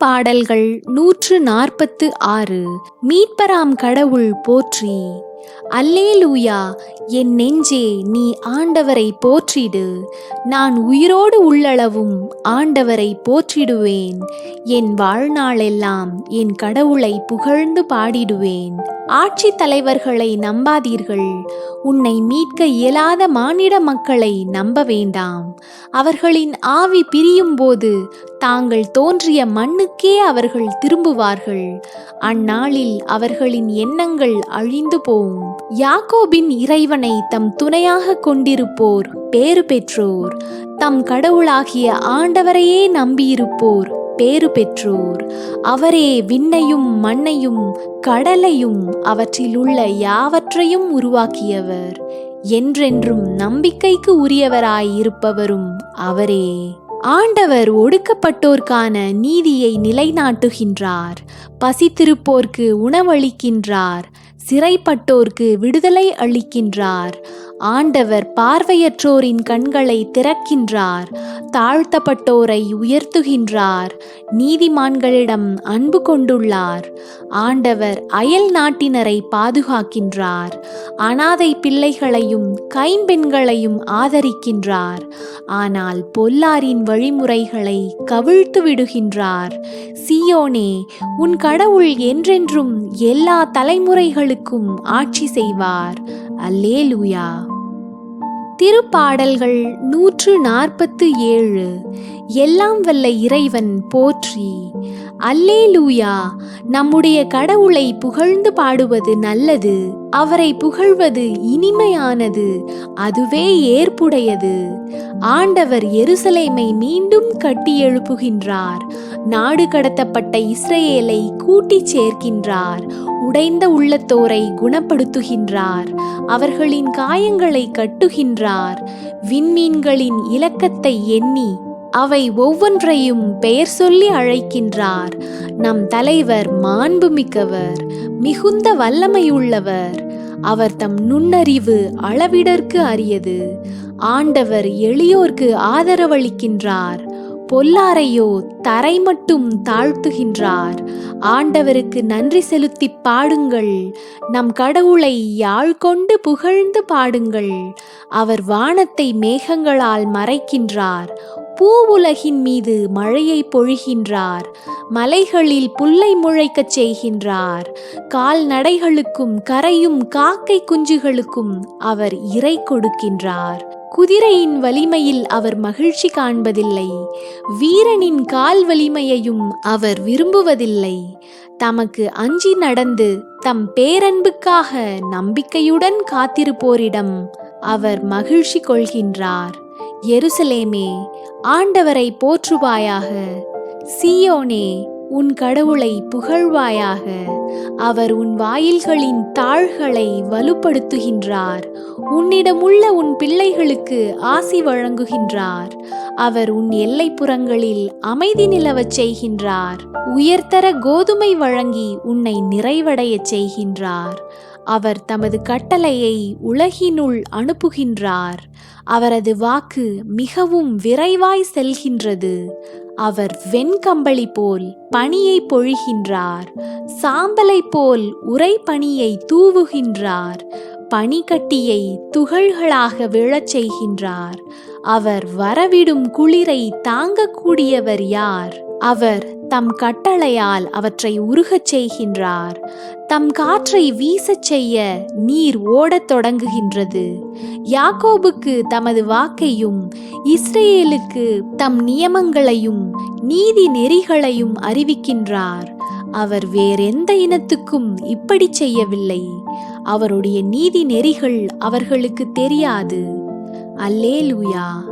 பாடல்கள் நூற்று நாற்பத்து ஆறு. மீட்பராம் கடவுள் போற்றி. அல்லேலூயா என் நெஞ்சே நீ ஆண்டவரை போற்றிடு. நான் உயிரோடு உள்ளளவும் ஆண்டவரை போற்றிடுவேன். என் வாழ்நாளெல்லாம் என் கடவுளை புகழ்ந்து பாடிடுவேன். ஆட்சி தலைவர்களை நம்பாதீர்கள். உன்னை மீட்க இயலாத மானிட மக்களை நம்ப வேண்டாம். அவர்களின் ஆவி பிரியும் போது தாங்கள் தோன்றிய மண்ணுக்கே அவர்கள் திரும்புவார்கள். அந்நாளில் அவர்களின் எண்ணங்கள் அழிந்து போகும் யாக்கோபின் இறைவனை தம் துணையாக கொண்டிருப்போர் பேறு பெற்றோர். தம் கடவுளாகிய ஆண்டவரையே நம்பியிருப்போர் பேறு பெற்றோர். அவரே விண்ணையும் மண்ணையும் கடலையும் அவற்றிலுள்ள யாவற்றையும் உருவாக்கியவர். என்றென்றும் நம்பிக்கைக்கு உரியவராய் இருப்பவரும் அவரே. ஆண்டவர் ஒடுக்கப்பட்டோர்க்கான நீதியை நிலைநாட்டுகின்றார். பசித்திருப்போர்க்கு உணவளிக்கின்றார். சிறைப்பட்டோர்க்கு விடுதலை அளிக்கின்றார். ஆண்டவர் பார்வையற்றோரின் கண்களை திறக்கின்றார் தாழ்த்தப்பட்டோரை உயர்த்துகின்றார் நீதிமான்களிடம் அன்பு கொண்டுள்ளார். ஆண்டவர் அயல் நாட்டினரை பாதுகாக்கின்றார் அனாதை பிள்ளைகளையும் கைம்பெண்களையும் ஆதரிக்கின்றார். ஆனால் பொல்லாரின் வழிமுறைகளை கவிழ்த்து விடுகின்றார். சியோனே உன் கடவுள் என்றென்றும் எல்லா தலைமுறைகளுக்கும் ஆட்சி செய்வார். அல்லேலூயா. திருப்பாடல்கள் நூற்று நாற்பத்து ஏழு. எல்லாம் வல்ல இறைவன் போற்றி. அல்லேலூயா நம்முடைய கடவுளை புகழ்ந்து பாடுவது நல்லது அவரை புகழ்வது இனிமையானது அதுவே ஏற்புடையது. ஆண்டவர் எருசலேமை மீண்டும் கட்டி எழுப்புகின்றார் நாடு கடத்தப்பட்ட இஸ்ரேலை கூட்டிச் சேர்க்கின்றார் உடைந்த உள்ளத்தோரை குணப்படுத்துகின்றார். அவர்களின் காயங்களை கட்டுகின்றார். விண்மீன்களின் இலக்கத்தை எண்ணி அவை ஒவ்வொன்றையும் பெயர் சொல்லி அழைக்கின்றார். நம் தலைவர் மாண்புமிக்கவர் மிகுந்த வல்லமையுள்ளவர். அவர் தம் நுண்ணறிவு அளவிடற்கு அரியது. ஆண்டவர் எளியோர்க்கு ஆதரவளிக்கின்றார். பொல்லாரையோ தரை மட்டும் தாழ்த்துகின்றார். ஆண்டவருக்கு நன்றி செலுத்தி பாடுங்கள். நம் கடவுளை யாழ் கொண்டு புகழ்ந்து பாடுங்கள். அவர் வானத்தை மேகங்களால் மறைக்கின்றார். பூவுலகின் மீது மழையை பொழிகின்றார். மலைகளில் புல்லை முளைக்கச் செய்கின்றார். கால்நடைகளுக்கும் கரையும் காக்கை குஞ்சுகளுக்கும் அவர் இறை கொடுக்கின்றார். குதிரையின் வலிமையில் அவர் மகிழ்ச்சி காண்பதில்லை. வீரனின் கால் வலிமையையும் அவர் விரும்புவதில்லை. தமக்கு அஞ்சி நடந்து தம் பேரன்புக்காக நம்பிக்கையுடன் காத்திருப்போரிடம் அவர் மகிழ்ச்சி கொள்கின்றார். எருசலேமே ஆண்டவரை போற்றுவாயாக. சீயோனே உன் கடவுளை புகழ்வாயாக. அவர் உன் வாயில்களின் தாள்களை வலுப்படுத்துகின்றார். உன்னிடமுள்ள உன் பிள்ளைகளுக்கு ஆசி வழங்குகின்றார். அவர் உன் எல்லைப்புறங்களில் அமைதி நிலவச் செய்கின்றார். உயர்தர கோதுமை வழங்கி உன்னை நிறைவடையச் செய்கின்றார். அவர் தமது கட்டளையை உலகினுள் அனுப்புகின்றார். அவரது வாக்கு மிகவும் விரைவாய் செல்கின்றது. அவர் வெண்கம்பளி போல் பனியை பொழிகின்றார். சாம்பலை போல் உரை பனியை தூவுகின்றார். பனிக்கட்டியை துகள்களாக விழச் செய்கின்றார். அவர் வரவிடும் குளிரை தாங்கக்கூடியவர் யார்? அவர் தம் கட்டளையால் அவற்றை உருகச் செய்கின்றார். தம் காற்றை வீசச் செய்ய நீர் ஓடத் தொடங்குகின்றது. யாக்கோபுக்கு தமது வாக்கையும் இஸ்ரேலுக்கு தம் நியமங்களையும் நீதி நெறிகளையும் அறிவிக்கின்றார். அவர் வேறெந்த இனத்துக்கும் இப்படி செய்யவில்லை. அவருடைய நீதி நெறிகள் அவர்களுக்கு தெரியாது. அல்லேலூயா.